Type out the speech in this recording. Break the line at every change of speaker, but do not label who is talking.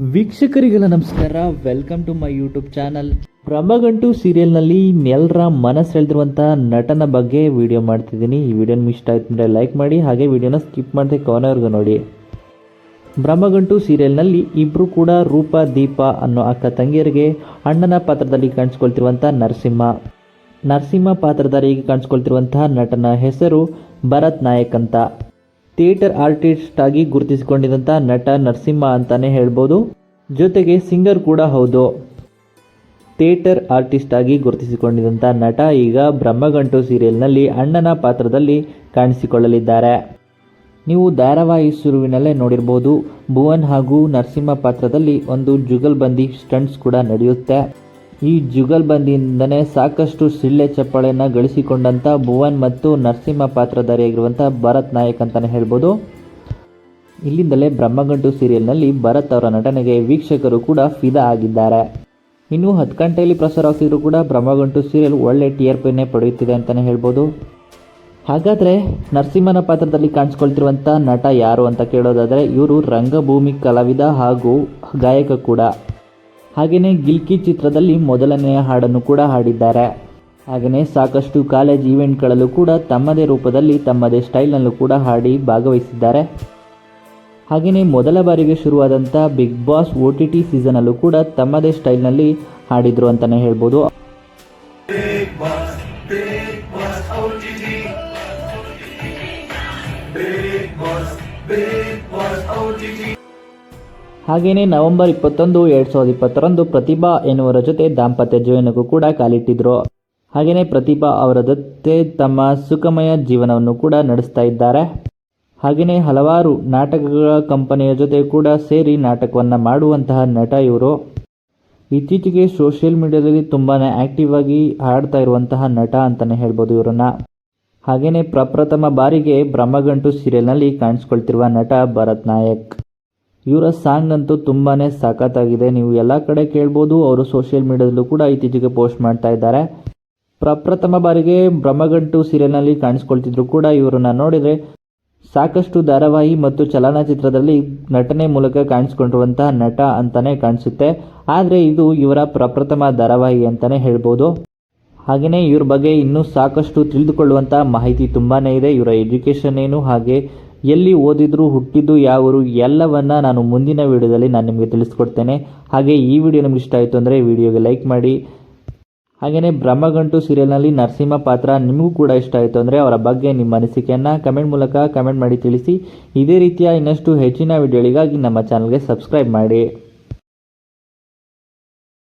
ವೀಕ್ಷಕರಿಗೆಲ್ಲ ನಮಸ್ಕಾರ. Welcome to my YouTube channel Brahmagantu ಸೀರಿಯಲ್ನಲ್ಲಿ ಎಲ್ಲರ ಮನಸ್ಸೆಳೆದಿರುವಂಥ ನಟನ ಬಗ್ಗೆ ವಿಡಿಯೋ ಮಾಡ್ತಿದ್ದೀನಿ. ಈ ವಿಡಿಯೋ ಇಷ್ಟ ಆಯ್ತು ಅಂದರೆ ಲೈಕ್ ಮಾಡಿ, ಹಾಗೆ ವಿಡಿಯೋನ ಸ್ಕಿಪ್ ಮಾಡದೆ ಕೊನೆವರೆಗೂ ನೋಡಿ. ಬ್ರಹ್ಮಗಂಟು ಸೀರಿಯಲ್ನಲ್ಲಿ ಇಬ್ಬರು ಕೂಡ ರೂಪ, ದೀಪ ಅನ್ನೋ ಅಕ್ಕ ತಂಗಿಯರಿಗೆ ಅಣ್ಣನ ಪಾತ್ರದಲ್ಲಿ ಕಾಣಿಸ್ಕೊಳ್ತಿರುವಂಥ ನರಸಿಂಹ. ನರಸಿಂಹ ಪಾತ್ರದಾರಿಗೆ ಕಾಣಿಸ್ಕೊಳ್ತಿರುವಂತಹ ನಟನ ಹೆಸರು ಭರತ್ ನಾಯಕ್ ಅಂತ. ಥಿಯೇಟರ್ ಆರ್ಟಿಸ್ಟ್ ಆಗಿ ಗುರುತಿಸಿಕೊಂಡಿದ್ದಂಥ ನಟ ನರಸಿಂಹ ಅಂತಾನೆ ಹೇಳ್ಬೋದು. ಜೊತೆಗೆ ಸಿಂಗರ್ ಕೂಡ ಹೌದು. ಥಿಯೇಟರ್ ಆರ್ಟಿಸ್ಟ್ ಆಗಿ ಗುರುತಿಸಿಕೊಂಡಿದ್ದಂಥ ನಟ ಈಗ ಬ್ರಹ್ಮಗಂಟು ಸೀರಿಯಲ್ನಲ್ಲಿ ಅಣ್ಣನ ಪಾತ್ರದಲ್ಲಿ ಕಾಣಿಸಿಕೊಳ್ಳಲಿದ್ದಾರೆ. ನೀವು ಧಾರಾವಾಹಿ ಶುರುವಿನಲ್ಲೇ ನೋಡಿರ್ಬೋದು. ಭುವನ್ ಹಾಗೂ ನರಸಿಂಹ ಪಾತ್ರದಲ್ಲಿ ಒಂದು ಜುಗಲ್ಬಂದಿ ಸ್ಟಂಟ್ಸ್ ಕೂಡ ನಡೆಯುತ್ತೆ. ಈ ಜುಗಲ್ಬಂದಿಯಿಂದನೇ ಸಾಕಷ್ಟು ಸಿಳ್ಳೆ ಚಪ್ಪಾಳೆಯನ್ನು ಗಳಿಸಿಕೊಂಡಂಥ ಭುವನ್ ಮತ್ತು ನರಸಿಂಹ ಪಾತ್ರಧಾರಿಯಾಗಿರುವಂಥ ಭರತ್ ನಾಯಕ್ ಅಂತಲೇ ಹೇಳ್ಬೋದು. ಇಲ್ಲಿಂದಲೇ ಬ್ರಹ್ಮಗಂಟು ಸೀರಿಯಲ್ನಲ್ಲಿ ಭರತ್ ಅವರ ನಟನೆಗೆ ವೀಕ್ಷಕರು ಕೂಡ ಫಿದಾ ಆಗಿದ್ದಾರೆ. ಇನ್ನು ಹತ್ತು ಗಂಟೆಯಲ್ಲಿ ಪ್ರಸಾರ ಆಗ್ತಿದ್ರು ಕೂಡ ಬ್ರಹ್ಮಗಂಟು ಸೀರಿಯಲ್ ಒಳ್ಳೆ ಟಿ ಆರ್ ಪಿನೇ ಪಡೆಯುತ್ತಿದೆ ಅಂತಲೇ ಹೇಳ್ಬೋದು. ಹಾಗಾದರೆ ನರಸಿಂಹನ ಪಾತ್ರದಲ್ಲಿ ಕಾಣಿಸ್ಕೊಳ್ತಿರುವಂಥ ನಟ ಯಾರು ಅಂತ ಕೇಳೋದಾದರೆ ಇವರು ರಂಗಭೂಮಿ ಕಲಾವಿದ ಹಾಗೂ ಗಾಯಕ ಕೂಡ. ಹಾಗೆಯೇ ಗಿಲ್ಕಿ ಚಿತ್ರದಲ್ಲಿ ಮೊದಲನೆಯ ಹಾಡನ್ನು ಕೂಡ ಹಾಡಿದ್ದಾರೆ. ಹಾಗೆಯೇ ಸಾಕಷ್ಟು ಕಾಲೇಜ್ ಈವೆಂಟ್ಗಳಲ್ಲೂ ಕೂಡ ತಮ್ಮದೇ ರೂಪದಲ್ಲಿ ತಮ್ಮದೇ ಸ್ಟೈಲ್ನಲ್ಲೂ ಕೂಡ ಹಾಡಿ ಭಾಗವಹಿಸಿದ್ದಾರೆ. ಹಾಗೆಯೇ ಮೊದಲ ಬಾರಿಗೆ ಶುರುವಾದಂಥ big boss O T T ಸೀಸನಲ್ಲೂ ಕೂಡ ತಮ್ಮದೇ ಸ್ಟೈಲ್ನಲ್ಲಿ ಹಾಡಿದ್ರು ಅಂತಲೇ ಹೇಳ್ಬೋದು. ಹಾಗೆಯೇ ನವೆಂಬರ್ ಇಪ್ಪತ್ತೊಂದು, ಎರಡು ಸಾವಿರದ ಇಪ್ಪತ್ತರಂದು ಪ್ರತಿಭಾ ಎನ್ನುವರ ಜೊತೆ ದಾಂಪತ್ಯ ಜೀವನಕ್ಕೂ ಕೂಡ ಕಾಲಿಟ್ಟಿದ್ರು. ಹಾಗೆಯೇ ಪ್ರತಿಭಾ ಅವರ ಜೊತೆ ತಮ್ಮ ಸುಖಮಯ ಜೀವನವನ್ನು ಕೂಡ ನಡೆಸ್ತಾ ಇದ್ದಾರೆ. ಹಾಗೆಯೇ ಹಲವಾರು ನಾಟಕಗಳ ಕಂಪನಿಯ ಜೊತೆ ಕೂಡ ಸೇರಿ ನಾಟಕವನ್ನು ಮಾಡುವಂತಹ ನಟ ಇವರು. ಇತ್ತೀಚೆಗೆ ಸೋಷಿಯಲ್ ಮೀಡಿಯಾದಲ್ಲಿ ತುಂಬಾ ಆಕ್ಟಿವ್ ಆಗಿ ಹಾಡ್ತಾ ಇರುವಂತಹ ನಟ ಅಂತಲೇ ಹೇಳ್ಬೋದು ಇವರನ್ನ. ಹಾಗೆಯೇ ಪ್ರಪ್ರಥಮ ಬಾರಿಗೆ ಬ್ರಹ್ಮಗಂಟು ಸೀರಿಯಲ್ನಲ್ಲಿ ಕಾಣಿಸ್ಕೊಳ್ತಿರುವ ನಟ ಭರತ್ ನಾಯಕ್. ಇವರ ಸಾಂಗ್ ಅಂತೂ ತುಂಬಾ ಸಖತ್ತಾಗಿದೆ. ನೀವು ಎಲ್ಲ ಕಡೆ ಕೇಳ್ಬೋದು, ಅವರು ಸೋಷಿಯಲ್ ಮೀಡಿಯಾದಲ್ಲೂ ಕೂಡ ಇತ್ತೀಚೆಗೆ ಪೋಸ್ಟ್ ಮಾಡ್ತಾ ಇದ್ದಾರೆ. ಪ್ರಪ್ರಥಮ ಬಾರಿಗೆ ಬ್ರಹ್ಮಗಂಟು ಸೀರಿಯಲ್ನಲ್ಲಿ ಕಾಣಿಸ್ಕೊಳ್ತಿದ್ರು ಕೂಡ ಇವರನ್ನ ನೋಡಿದರೆ ಸಾಕಷ್ಟು ಧಾರಾವಾಹಿ ಮತ್ತು ಚಲನಚಿತ್ರದಲ್ಲಿ ನಟನೆ ಮೂಲಕ ಕಾಣಿಸ್ಕೊಂಡಿರುವಂತಹ ನಟ ಅಂತಾನೆ ಕಾಣಿಸುತ್ತೆ. ಆದರೆ ಇದು ಇವರ ಪ್ರಪ್ರಥಮ ಧಾರಾವಾಹಿ ಅಂತಾನೆ ಹೇಳ್ಬೋದು. ಹಾಗೆಯೇ ಇವ್ರ ಬಗ್ಗೆ ಇನ್ನೂ ಸಾಕಷ್ಟು ತಿಳಿದುಕೊಳ್ಳುವಂಥ ಮಾಹಿತಿ ತುಂಬಾ ಇದೆ. ಇವರ ಎಜುಕೇಷನ್ ಏನು, ಹಾಗೆ ಎಲ್ಲಿ ಓದಿದ್ರು, ಹುಟ್ಟಿದ್ದು, ಯಾವರು, ಎಲ್ಲವನ್ನ ನಾನು ಮುಂದಿನ ವಿಡಿಯೋದಲ್ಲಿ ನಾನು ನಿಮಗೆ ತಿಳಿಸ್ಕೊಡ್ತೇನೆ. ಹಾಗೆ ಈ ವಿಡಿಯೋ ನಿಮ್ಗೆ ಇಷ್ಟ ಆಯಿತು ಅಂದರೆ ವಿಡಿಯೋಗೆ ಲೈಕ್ ಮಾಡಿ. ಹಾಗೆಯೇ ಬ್ರಹ್ಮಗಂಟು ಸೀರಿಯಲ್ನಲ್ಲಿ ನರಸಿಂಹ ಪಾತ್ರ ನಿಮಗೂ ಕೂಡ ಇಷ್ಟ ಆಯಿತು ಅಂದರೆ ಅವರ ಬಗ್ಗೆ ನಿಮ್ಮ ಅನಿಸಿಕೆಯನ್ನು ಕಮೆಂಟ್ ಮೂಲಕ ಕಮೆಂಟ್ ಮಾಡಿ ತಿಳಿಸಿ. ಇದೇ ರೀತಿಯ ಇನ್ನಷ್ಟು ಹೆಚ್ಚಿನ ವಿಡಿಯೋಗಳಿಗಾಗಿ ನಮ್ಮ ಚಾನಲ್ಗೆ ಸಬ್ಸ್ಕ್ರೈಬ್ ಮಾಡಿ.